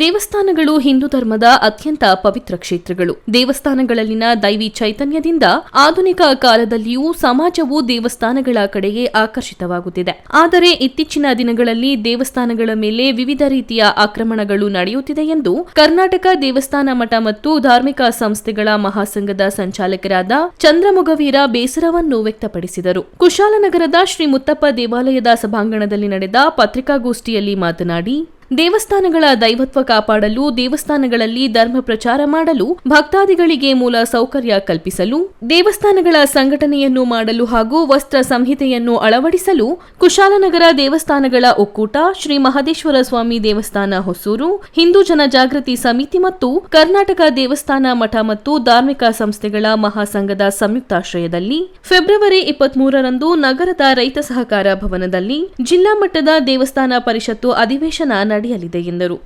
ದೇವಸ್ಥಾನಗಳು ಹಿಂದೂ ಧರ್ಮದ ಅತ್ಯಂತ ಪವಿತ್ರ ಕ್ಷೇತ್ರಗಳು. ದೇವಸ್ಥಾನಗಳಲ್ಲಿನ ದೈವಿ ಚೈತನ್ಯದಿಂದ ಆಧುನಿಕ ಕಾಲದಲ್ಲಿಯೂ ಸಮಾಜವು ದೇವಸ್ಥಾನಗಳ ಕಡೆಗೆ ಆಕರ್ಷಿತವಾಗುತ್ತಿದೆ. ಆದರೆ ಇತ್ತೀಚಿನ ದಿನಗಳಲ್ಲಿ ದೇವಸ್ಥಾನಗಳ ಮೇಲೆ ವಿವಿಧ ರೀತಿಯ ಆಕ್ರಮಣಗಳು ನಡೆಯುತ್ತಿದೆ ಎಂದು ಕರ್ನಾಟಕ ದೇವಸ್ಥಾನ ಮಠ ಮತ್ತು ಧಾರ್ಮಿಕ ಸಂಸ್ಥೆಗಳ ಮಹಾಸಂಘದ ಸಂಚಾಲಕರಾದ ಚಂದ್ರಮುಗವೀರ ಬೇಸರವನ್ನು ವ್ಯಕ್ತಪಡಿಸಿದರು. ಕುಶಾಲನಗರದ ಶ್ರೀ ಮುತ್ತಪ್ಪ ದೇವಾಲಯದ ಸಭಾಂಗಣದಲ್ಲಿ ನಡೆದ ಪತ್ರಿಕಾಗೋಷ್ಠಿಯಲ್ಲಿ ಮಾತನಾಡಿ ದೇವಸ್ಥಾನಗಳ ದೈವತ್ವ ಕಾಪಾಡಲು, ದೇವಸ್ಥಾನಗಳಲ್ಲಿ ಧರ್ಮ ಪ್ರಚಾರ ಮಾಡಲು, ಭಕ್ತಾದಿಗಳಿಗೆ ಮೂಲ ಸೌಕರ್ಯ ಕಲ್ಪಿಸಲು, ದೇವಸ್ಥಾನಗಳ ಸಂಘಟನೆಯನ್ನು ಮಾಡಲು ಹಾಗೂ ವಸ್ತ್ರ ಸಂಹಿತೆಯನ್ನು ಅಳವಡಿಸಲು ಕುಶಾಲನಗರ ದೇವಸ್ಥಾನಗಳ ಒಕ್ಕೂಟ, ಶ್ರೀ ಮಹದೇಶ್ವರ ಸ್ವಾಮಿ ದೇವಸ್ಥಾನ ಹೊಸೂರು, ಹಿಂದೂ ಜನಜಾಗೃತಿ ಸಮಿತಿ ಮತ್ತು ಕರ್ನಾಟಕ ದೇವಸ್ಥಾನ ಮಠ ಮತ್ತು ಧಾರ್ಮಿಕ ಸಂಸ್ಥೆಗಳ ಮಹಾಸಂಘದ ಸಂಯುಕ್ತಾಶ್ರಯದಲ್ಲಿ ಫೆಬ್ರವರಿ ಇಪ್ಪತ್ಮೂರರಂದು ನಗರದ ರೈತ ಸಹಕಾರ ಭವನದಲ್ಲಿ ಜಿಲ್ಲಾ ಮಟ್ಟದ ದೇವಸ್ಥಾನ ಪರಿಷತ್ತು ಅಧಿವೇಶನ ನಡೆಯಲಿದೆ ಎಂದರು.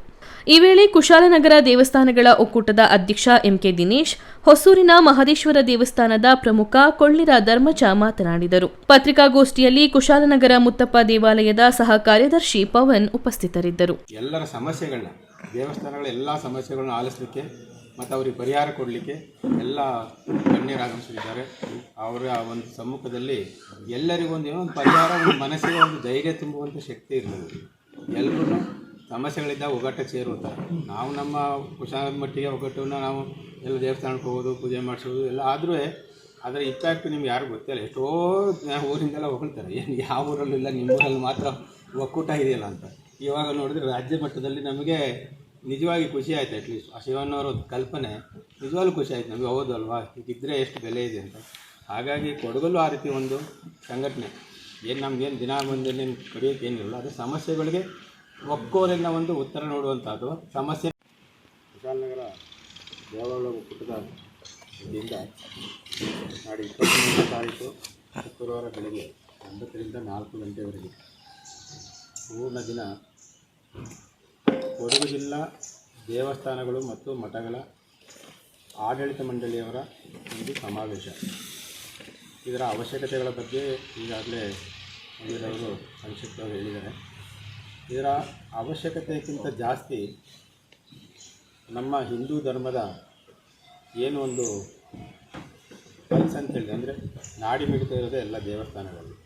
ಈ ವೇಳೆ ಕುಶಾಲನಗರ ದೇವಸ್ಥಾನಗಳ ಒಕ್ಕೂಟದ ಅಧ್ಯಕ್ಷ ಎಂಕೆ ದಿನೇಶ್, ಹೊಸೂರಿನ ಮಹದೇಶ್ವರ ದೇವಸ್ಥಾನದ ಪ್ರಮುಖ ಕೊಳ್ಳಿರ ಧರ್ಮಜ ಮಾತನಾಡಿದರು. ಪತ್ರಿಕಾಗೋಷ್ಠಿಯಲ್ಲಿ ಕುಶಾಲನಗರ ಮುತ್ತಪ್ಪ ದೇವಾಲಯದ ಸಹ ಕಾರ್ಯದರ್ಶಿ ಪವನ್ ಉಪಸ್ಥಿತರಿದ್ದರು. ಎಲ್ಲರ ಸಮಸ್ಯೆಗಳನ್ನ, ದೇವಸ್ಥಾನಗಳ ಎಲ್ಲ ಸಮಸ್ಯೆಗಳನ್ನ ಆಲಿಸಲಿಕ್ಕೆ ಮತ್ತು ಅವ್ರಿಗೆ ಪರಿಹಾರ ಕೊಡಲಿಕ್ಕೆ ಎಲ್ಲ ಗಣ್ಯರು ಆಗಮಿಸಿದ್ದಾರೆ. ಅವರ ಒಂದು ಸಮ್ಮುಖದಲ್ಲಿ ಎಲ್ಲರಿಗೊಂದು ಏನೋ ಒಂದು ಪರಿಹಾರ, ಒಂದು ಮನಸ್ಸಿಗೆ ಒಂದು ಧೈರ್ಯ ತುಂಬುವಂಥ ಶಕ್ತಿ ಇರ್ಬೋದು ಎಲ್ರೂ ಸಮಸ್ಯೆಗಳಿದ್ದಾಗ ಒಗ್ಗಟ್ಟು ಸೇರುವಂಥ ನಾವು ನಮ್ಮ ಕುಶಾಲ ಮಟ್ಟಿಗೆ ಒಗ್ಗಟ್ಟನ್ನು ನಾವು ಎಲ್ಲ ದೇವಸ್ಥಾನಕ್ಕೆ ಹೋಗೋದು, ಪೂಜೆ ಮಾಡಿಸೋದು ಎಲ್ಲ ಆದರೂ ಅದರ ಇಂಪ್ಯಾಕ್ಟ್ ನಿಮ್ಗೆ ಯಾರು ಗೊತ್ತಿಲ್ಲ. ಎಷ್ಟೋ ಊರಿಂದೆಲ್ಲ ಹೊಗಳ್ತಾರೆ. ಏನು ಯಾವ ಊರಲ್ಲೂ ನಿಮ್ಮ ಊರಲ್ಲಿ ಮಾತ್ರ ಒಕ್ಕೂಟ ಇದೆಯಲ್ಲ ಅಂತ. ಇವಾಗ ನೋಡಿದ್ರೆ ರಾಜ್ಯ ಮಟ್ಟದಲ್ಲಿ ನಮಗೆ ನಿಜವಾಗಿ ಖುಷಿ ಆಯ್ತು ಅಟ್ಲೀಸ್ಟ್ ಆ ಶಿವಣ್ಣವರ ಕಲ್ಪನೆ ನಿಜವಾಗ್ಲೂ ಖುಷಿ ಆಯ್ತು ನಮಗೆ. ಹೌದು ಅಲ್ವಾ ಎಷ್ಟು ಬೆಲೆ ಇದೆ ಅಂತ. ಹಾಗಾಗಿ ಕೊಡಗಲ್ಲೂ ಆ ರೀತಿ ಒಂದು ಸಂಘಟನೆ. ಏನು ನಮಗೇನು ದಿನ ಬಂದೇನು ಕಡಿಯೋಕ್ಕೇನಿಲ್ಲ ಅದು ಸಮಸ್ಯೆಗಳಿಗೆ ಒಕ್ಕೋಲಿನ ಒಂದು ಉತ್ತರ ನೋಡುವಂಥದ್ದು ಸಮಸ್ಯೆ ವಿಶಾಲನಗರ ದೇವಾಲಯ ಕುಟುಂಬದಿಂದ ವತಿಯಿಂದ ನಾಳೆ ಇಪ್ಪತ್ತ್ಮೂರನೇ ತಾರೀಕು ಶುಕ್ರವಾರ ಬೆಳಗ್ಗೆ ಒಂಬತ್ತರಿಂದ ನಾಲ್ಕು ಗಂಟೆವರೆಗೆ ಪೂರ್ಣ ದಿನ ಕೊಡಗು ಜಿಲ್ಲಾ ದೇವಸ್ಥಾನಗಳು ಮತ್ತು ಮಠಗಳ ಆಡಳಿತ ಮಂಡಳಿಯವರ ಒಂದು ಸಮಾವೇಶ. ಇದರ ಅವಶ್ಯಕತೆಗಳ ಬಗ್ಗೆ ಈಗಾಗಲೇ ಅವರು ಸಂಕ್ಷಿಪ್ತವಾಗಿ ಹೇಳಿದ್ದಾರೆ. ಇದರ ಅವಶ್ಯಕತೆಗಿಂತ ಜಾಸ್ತಿ ನಮ್ಮ ಹಿಂದೂ ಧರ್ಮದ ಏನು ಒಂದು ಪಲ್ಸ್ ಅಂತೇಳಿ ಅಂದರೆ ನಾಡಿ ಮಿಡಿತಾ ಇರೋದೇ ಎಲ್ಲ ದೇವಸ್ಥಾನಗಳಲ್ಲಿ.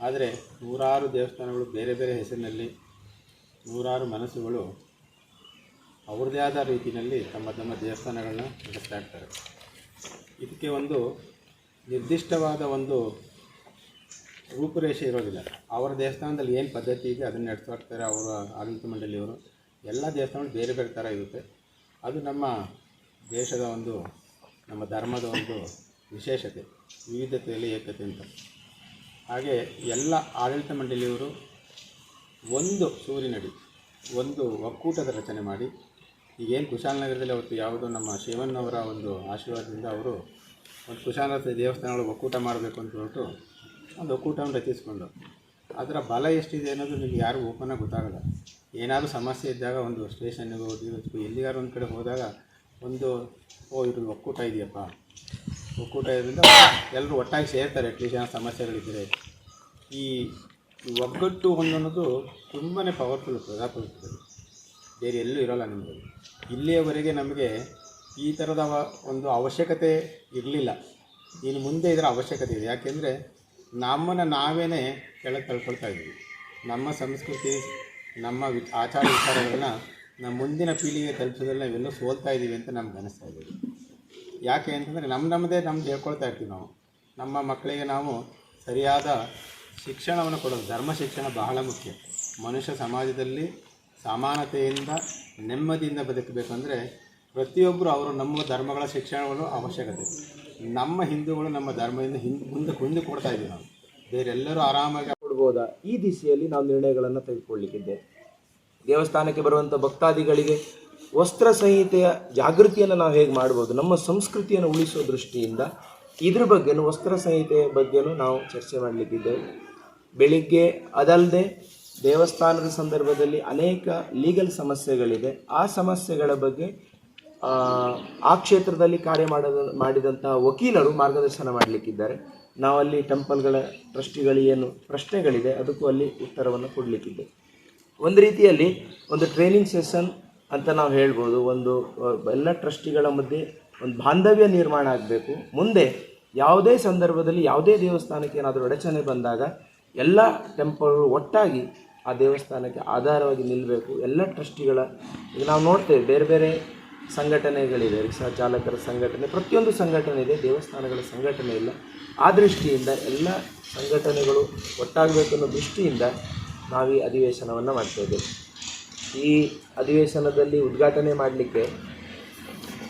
ಆದರೆ ನೂರಾರು ದೇವಸ್ಥಾನಗಳು ಬೇರೆ ಬೇರೆ ಹೆಸರಿನಲ್ಲಿ, ನೂರಾರು ಮನಸ್ಸುಗಳು ಅವ್ರದೇ ಆದ ರೀತಿಯಲ್ಲಿ ತಮ್ಮ ತಮ್ಮ ದೇವಸ್ಥಾನಗಳನ್ನ ನಡೆಸ್ತಾ ಇರ್ತಾರೆ. ಇದಕ್ಕೆ ಒಂದು ನಿರ್ದಿಷ್ಟವಾದ ಒಂದು ರೂಪುರೇಷೆ ಇರೋದಿಲ್ಲ. ಅವರ ದೇವಸ್ಥಾನದಲ್ಲಿ ಏನು ಪದ್ಧತಿ ಇದೆ ಅದನ್ನು ನಡೆಸ್ತಾ ಇರ್ತಾರೆ ಅವರ, ಆಡಳಿತ ಮಂಡಳಿಯವರು ಎಲ್ಲ ದೇವಸ್ಥಾನಗಳು ಬೇರೆ ಬೇರೆ ಥರ ಇರುತ್ತೆ. ಅದು ನಮ್ಮ ದೇಶದ ಒಂದು, ನಮ್ಮ ಧರ್ಮದ ಒಂದು ವಿಶೇಷತೆ, ವಿವಿಧತೆಯಲ್ಲಿ ಏಕತೆ ಅಂತ. ಹಾಗೆ ಎಲ್ಲ ಆಡಳಿತ ಮಂಡಳಿಯವರು ಒಂದು ಸೂರಿನಡಿ, ಒಂದು ಒಕ್ಕೂಟದ ರಚನೆ ಮಾಡಿ, ಈಗೇನು ಕುಶಾಲನಗರದಲ್ಲಿ ಅವತ್ತು ಯಾವುದೋ ನಮ್ಮ ಶಿವಣ್ಣವರ ಒಂದು ಆಶೀರ್ವಾದದಿಂದ ಅವರು ಒಂದು ಕುಶಾಲನಗರ ದೇವಸ್ಥಾನಗಳು ಒಕ್ಕೂಟ ಮಾಡಬೇಕು ಅಂತ ಹೊರಟು ಒಂದು ಒಕ್ಕೂಟವನ್ನು ರಚಿಸ್ಕೊಂಡು, ಅದರ ಬಲ ಎಷ್ಟಿದೆ ಅನ್ನೋದು ನಿಮ್ಗೆ ಓಪನ್ ಓಪನಾಗಿ ಗೊತ್ತಾಗಲ್ಲ. ಏನಾದರೂ ಸಮಸ್ಯೆ ಇದ್ದಾಗ ಒಂದು ಸ್ಟೇಷನ್ನಿಗೆ ಹೋಗಿ ಎಲ್ಲಿಗಾರು ಒಂದು ಕಡೆ ಹೋದಾಗ ಒಂದು, ಓ ಇದು ಒಕ್ಕೂಟ ಇದೆಯಪ್ಪ. ಒಕ್ಕೂಟ ಇದರಿಂದ ಎಲ್ಲರೂ ಒಟ್ಟಾಗಿ ಸೇರ್ತಾರೆ ಅಟ್ಲೀಸ್ಟ್ ಸಮಸ್ಯೆಗಳಿದ್ದರೆ ಈ ಒಗ್ಗಟ್ಟು ಅನ್ನೋದು ತುಂಬಾ ಪವರ್ಫುಲ್ ಪ್ರಜಾಪ್ರಭುತ್ವದಲ್ಲಿ. ಬೇರೆ ಎಲ್ಲೂ ಇರೋಲ್ಲ ನಿಮಗೆ. ಇಲ್ಲಿಯವರೆಗೆ ನಮಗೆ ಈ ಥರದ ಒಂದು ಅವಶ್ಯಕತೆ ಇರಲಿಲ್ಲ. ಇನ್ನು ಮುಂದೆ ಇದರ ಅವಶ್ಯಕತೆ ಇದೆ. ಯಾಕೆಂದರೆ ನಮ್ಮನ್ನು ನಾವೇ ಕೆಳಗೆ ತಳ್ಕೊಳ್ತಾ ಇದ್ದೀವಿ. ನಮ್ಮ ಸಂಸ್ಕೃತಿ, ನಮ್ಮ ವಿ ಆಚಾರ ವಿಚಾರಗಳನ್ನ ನಮ್ಮ ಮುಂದಿನ ಪೀಳಿಗೆ ತಲುಪಿಸೋದ್ರಲ್ಲಿ ನಾವೆಲ್ಲೋ ಸೋಲ್ತಾ ಇದ್ದೀವಿ ಅಂತ ನಮ್ಗೆ ಅನಿಸ್ತಾ ಇದ್ದೀವಿ ಯಾಕೆ ಅಂತಂದರೆ ನಮ್ಮ ನಮ್ಮದೇ ನಮ್ದು ಹೇಳ್ಕೊಳ್ತಾ ಇರ್ತೀವಿ ನಾವು. ನಮ್ಮ ಮಕ್ಕಳಿಗೆ ನಾವು ಸರಿಯಾದ ಶಿಕ್ಷಣವನ್ನು ಕೊಡೋದು, ಧರ್ಮ ಶಿಕ್ಷಣ ಬಹಳ ಮುಖ್ಯ. ಮನುಷ್ಯ ಸಮಾಜದಲ್ಲಿ ಸಮಾನತೆಯಿಂದ, ನೆಮ್ಮದಿಯಿಂದ ಬದುಕಬೇಕಂದ್ರೆ ಪ್ರತಿಯೊಬ್ಬರು ಅವರು ನಮ್ಮ ಧರ್ಮಗಳ ಶಿಕ್ಷಣಗಳು ಅವಶ್ಯಕತೆ. ನಮ್ಮ ಹಿಂದೂಗಳು ನಮ್ಮ ಧರ್ಮದಿಂದ ಹಿಂದೆ ಮುಂದೆ ಮುಂದೆ ಕೊಡ್ತಾ ಇದ್ದೀವಿ ನಾವು. ಬೇರೆಲ್ಲರೂ ಆರಾಮಾಗಿ ಕೊಡ್ಬೋದಾ? ಈ ದಿಸೆಯಲ್ಲಿ ನಾವು ನಿರ್ಣಯಗಳನ್ನು ತೆಗೆದುಕೊಳ್ಳಿಕ್ಕಿದ್ದೇವೆ ದೇವಸ್ಥಾನಕ್ಕೆ ಬರುವಂಥ ಭಕ್ತಾದಿಗಳಿಗೆ ವಸ್ತ್ರ ಸಂಹಿತೆಯ ಜಾಗೃತಿಯನ್ನು ನಾವು ಹೇಗೆ ಮಾಡ್ಬೋದು? ನಮ್ಮ ಸಂಸ್ಕೃತಿಯನ್ನು ಉಳಿಸುವ ದೃಷ್ಟಿಯಿಂದ ಇದ್ರ ಬಗ್ಗೆನೂ ವಸ್ತ್ರ ಸಂಹಿತೆಯ ಬಗ್ಗೆನೂ ನಾವು ಚರ್ಚೆ ಮಾಡಲಿಕ್ಕಿದ್ದೇವೆ. ಬೆಳಿಗ್ಗೆ ಅದಲ್ಲದೆ ದೇವಸ್ಥಾನದ ಸಂದರ್ಭದಲ್ಲಿ ಅನೇಕ ಲೀಗಲ್ ಸಮಸ್ಯೆಗಳಿದೆ. ಆ ಸಮಸ್ಯೆಗಳ ಬಗ್ಗೆ ಆ, ಕ್ಷೇತ್ರದಲ್ಲಿ ಕಾರ್ಯ ಮಾಡದ ಮಾಡಿದಂಥ ವಕೀಲರು ಮಾರ್ಗದರ್ಶನ ಮಾಡಲಿಕ್ಕಿದ್ದಾರೆ. ನಾವಲ್ಲಿ ಟೆಂಪಲ್ಗಳ ಟ್ರಸ್ಟಿಗಳು ಏನು ಪ್ರಶ್ನೆಗಳಿದೆ ಅದಕ್ಕೂ ಅಲ್ಲಿ ಉತ್ತರವನ್ನು ಕೊಡಲಿಕ್ಕಿದೆ. ಒಂದು ರೀತಿಯಲ್ಲಿ ಒಂದು ಟ್ರೈನಿಂಗ್ ಸೆಷನ್ ಅಂತ ನಾವು ಹೇಳ್ಬೋದು. ಒಂದು ಎಲ್ಲ ಟ್ರಸ್ಟಿಗಳ ಮಧ್ಯೆ ಒಂದು ಬಾಂಧವ್ಯ ನಿರ್ಮಾಣ ಆಗಬೇಕು. ಮುಂದೆ ಯಾವುದೇ ಸಂದರ್ಭದಲ್ಲಿ ಯಾವುದೇ ದೇವಸ್ಥಾನಕ್ಕೆ ಏನಾದರೂ ಅಡಚಣೆ ಬಂದಾಗ ಎಲ್ಲ ಟೆಂಪಲ್ ಒಟ್ಟಾಗಿ ಆ ದೇವಸ್ಥಾನಕ್ಕೆ ಆಧಾರವಾಗಿ ನಿಲ್ಲಬೇಕು ಎಲ್ಲ ಟ್ರಸ್ಟಿಗಳ ಈಗ ನಾವು ನೋಡ್ತೇವೆ ಬೇರೆ ಬೇರೆ ಸಂಘಟನೆಗಳಿದೆ, ರಿಕ್ಷಾ ಚಾಲಕರ ಸಂಘಟನೆ, ಪ್ರತಿಯೊಂದು ಸಂಘಟನೆ ಇದೆ, ದೇವಸ್ಥಾನಗಳ ಸಂಘಟನೆ ಇಲ್ಲ. ಆ ದೃಷ್ಟಿಯಿಂದ ಎಲ್ಲ ಸಂಘಟನೆಗಳು ಒಟ್ಟಾಗಬೇಕು ಅನ್ನೋ ದೃಷ್ಟಿಯಿಂದ ನಾವು ಈ ಅಧಿವೇಶನವನ್ನು ಮಾಡ್ತಾ ಈ ಅಧಿವೇಶನದಲ್ಲಿ ಉದ್ಘಾಟನೆ ಮಾಡಲಿಕ್ಕೆ